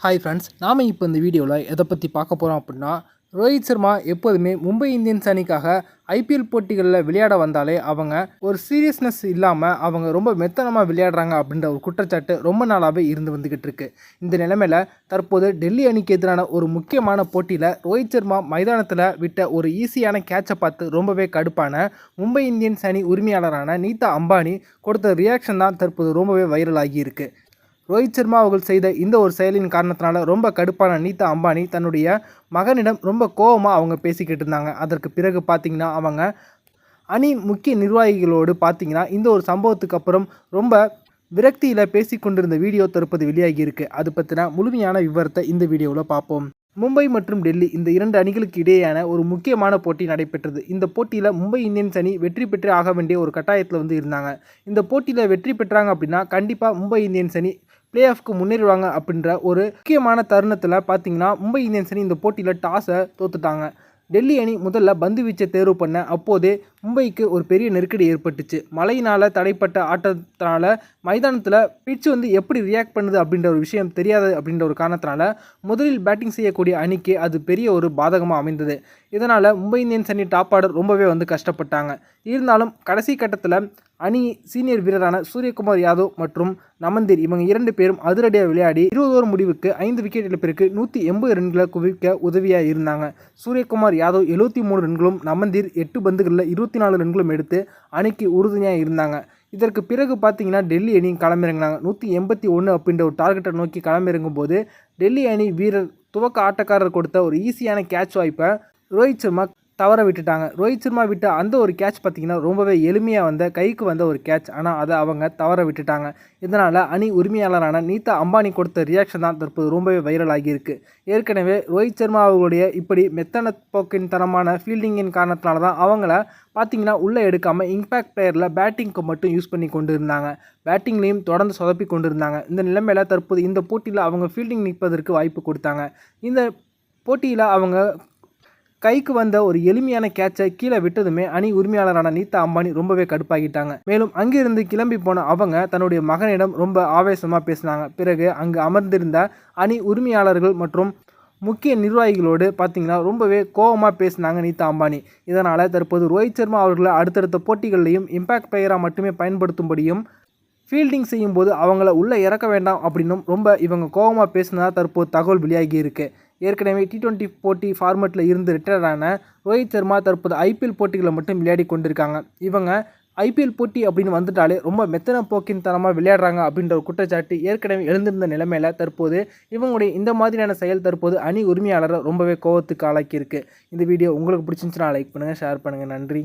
Hi friends நாம் இப்போ இந்த வீடியோவில் எதை பற்றி பார்க்க போகிறோம் அப்படின்னா ரோஹித் சர்மா எப்போதுமே மும்பை இந்தியன்ஸ் அணிக்காக ஐபிஎல் போட்டிகளில் விளையாட வந்தாலே அவங்க ஒரு சீரியஸ்னஸ் இல்லாமல் அவங்க ரொம்ப மெத்தனமாக விளையாடுறாங்க அப்படின்ற ஒரு குற்றச்சாட்டு ரொம்ப நாளாகவே இருந்து வந்துக்கிட்டு இருக்கு. இந்த நிலைமையில் தற்போது டெல்லி அணிக்கு எதிரான ஒரு முக்கியமான போட்டியில் ரோஹித் சர்மா மைதானத்தில் விட்ட ஒரு ஈஸியான கேட்சை பார்த்து ரொம்பவே கடுப்பான மும்பை இந்தியன்ஸ் அணி உரிமையாளரான நீதா அம்பானி கொடுத்த ரியாக்ஷன் தான் தற்போது ரொம்பவே வைரல் ஆகியிருக்கு ரோஹித் சர்மா அவர்கள் செய்த இந்த ஒரு செயலின் காரணத்தினால ரொம்ப கடுப்பான நீதா அம்பானி தன்னுடைய மகனிடம் ரொம்ப கோபமாக அவங்க பேசிக்கிட்டு இருந்தாங்க. அதற்கு பிறகு பார்த்திங்கன்னா அவங்க அணி முக்கிய நிர்வாகிகளோடு பார்த்தீங்கன்னா இந்த ஒரு சம்பவத்துக்கு அப்புறம் ரொம்ப விரக்தியில் பேசி கொண்டிருந்த வீடியோ தற்போது வெளியாகி இருக்குது அது பற்றின முழுமையான விவரத்தை இந்த வீடியோவில் பார்ப்போம் மும்பை மற்றும் டெல்லி இந்த இரண்டு அணிகளுக்கு இடையேயான ஒரு முக்கியமான போட்டி நடைபெற்றது. இந்த போட்டியில் மும்பை இந்தியன்ஸ் அணி வெற்றி பெற்றே ஆக வேண்டிய ஒரு கட்டாயத்தில் வந்து இருந்தாங்க. இந்த போட்டியில் வெற்றி பெற்றாங்க அப்படின்னா கண்டிப்பாக மும்பை இந்தியன்ஸ் அணி பிளே ஆஃப்க்கு முன்னேறுவாங்க அப்படின்ற ஒரு முக்கியமான தருணத்தில் பார்த்தீங்கன்னா மும்பை இந்தியன்ஸ் அணி இந்த போட்டியில் டாஸை தோத்துட்டாங்க. டெல்லி அணி முதல்ல பந்து வீச்சை தேர்வு பண்ண அப்போதே மும்பைக்கு ஒரு பெரிய நெருக்கடி ஏற்பட்டுச்சு. மழையினால் தடைப்பட்ட ஆட்டத்தினால மைதானத்தில் பிட்ச் வந்து எப்படி ரியாக்ட் பண்ணுது அப்படின்ற ஒரு விஷயம் தெரியாது அப்படின்ற ஒரு காரணத்தினால முதலில் பேட்டிங் செய்யக்கூடிய அணிக்கு அது பெரிய ஒரு பாதகமாக அமைந்தது. இதனால் மும்பை இந்தியன்ஸ் அணி டாப் ஆர்டர் ரொம்பவே வந்து கஷ்டப்பட்டாங்க. இருந்தாலும் கடைசி கட்டத்தில் அணி சீனியர் வீரரான சூரியகுமார் யாதவ் மற்றும் நமந்தீர் இவங்க இரண்டு பேரும் அதிரடியாக விளையாடி இருபது ஓவர் முடிவுக்கு ஐந்து விக்கெட் இழப்பிற்கு நூற்றி எண்பது ரன்களை குவிக்க உதவியாக இருந்தாங்க. சூரியகுமார் யாதவ் எழுபத்தி மூணு ரன்களும் நமந்தீர் எட்டு பந்துகளில் இருபத்தி நாலு ரன்களும் எடுத்து அணிக்கு உறுதுணையாக இருந்தாங்க. இதற்கு பிறகு பார்த்தீங்கன்னா டெல்லி அணி களமிறங்கினாங்க. நூற்றி எண்பத்தி ஒன்று அப்படின்ற ஒரு டார்கெட்டை நோக்கி களமிறங்கும் போது டெல்லி அணி வீரர் துவக்க ஆட்டக்காரர் கொடுத்த ஒரு ஈஸியான கேட்ச் வாய்ப்பை ரோஹித் சர்மா தவற விட்டுட்டாங்க. ரோஹித் சர்மா விட்ட அந்த ஒரு கேட்ச் பார்த்திங்கன்னா ரொம்பவே எளிமையாக வந்த கைக்கு வந்த ஒரு கேட்ச் ஆனால் அதை அவங்க தவற விட்டுட்டாங்க. இதனால் அணி உரிமையாளரான நீதா அம்பானி கொடுத்த ரியாக்ஷன் தான் தற்போது ரொம்பவே வைரல் ஆகியிருக்கு. ஏற்கனவே ரோஹித் சர்மா அவர்களுடைய இப்படி மெத்தன போக்கின் தரமான ஃபீல்டிங்கின் காரணத்தினால தான் அவங்கள பார்த்தீங்கன்னா உள்ளே எடுக்காமல் இம்பேக்ட் பிளேயரில் பேட்டிங்க்கு மட்டும் யூஸ் பண்ணி கொண்டு இருந்தாங்க பேட்டிங்லேயும் தொடர்ந்து சொதப்பி கொண்டு இருந்தாங்க இந்த நிலைமையில் தற்போது இந்த போட்டியில் அவங்க ஃபீல்டிங் நிற்பதற்கு வாய்ப்பு கொடுத்தாங்க. இந்த போட்டியில் அவங்க கைக்கு வந்த ஒரு எளிமையான கேட்சை கீழே விட்டதுமே அணி உரிமையாளரான நீதா அம்பானி ரொம்பவே கடுப்பாகிட்டாங்க. மேலும் அங்கிருந்து கிளம்பி போன அவங்க தன்னுடைய மகனிடம் ரொம்ப ஆவேசமாக பேசினாங்க. பிறகு அங்கு அமர்ந்திருந்த அணி உரிமையாளர்கள் மற்றும் முக்கிய நிர்வாகிகளோடு பார்த்தீங்கன்னா ரொம்பவே கோபமாக பேசினாங்க நீதா அம்பானி. இதனால் தற்போது ரோஹித் சர்மா அவர்களை அடுத்தடுத்த போட்டிகளையும் இம்பாக்ட் பிளேயராக மட்டுமே பயன்படுத்தும்படியும் ஃபீல்டிங் செய்யும்போது அவங்கள உள்ளே இறக்க வேண்டாம் அப்படின்னும் ரொம்ப இவங்க கோபமாக பேசினதாக தற்போது தகவல் வெளியாகி இருக்குது ஏற்கனவே டி டுவெண்ட்டி போட்டி ஃபார்மேட்டில் இருந்து ரிட்டையரான ரோஹித் சர்மா தற்போது ஐபிஎல் போட்டிகளை மட்டும் விளையாடி கொண்டிருக்காங்க. இவங்க ஐபிஎல் போட்டி அப்படின்னு வந்துட்டாலே ரொம்ப மெத்தன போக்கின் தரமாக விளையாடுறாங்க அப்படின்ற ஒரு குற்றச்சாட்டு ஏற்கனவே எழுந்திருந்த நிலைமையில் தற்போது இவங்களுடைய இந்த மாதிரியான செயல் தற்போது அணி உரிமையாளரை ரொம்பவே கோவத்துக்கு ஆளாக்கியிருக்கு. இந்த வீடியோ உங்களுக்கு பிடிச்சிருந்துச்சுன்னா லைக் பண்ணுங்கள் ஷேர் பண்ணுங்கள் நன்றி.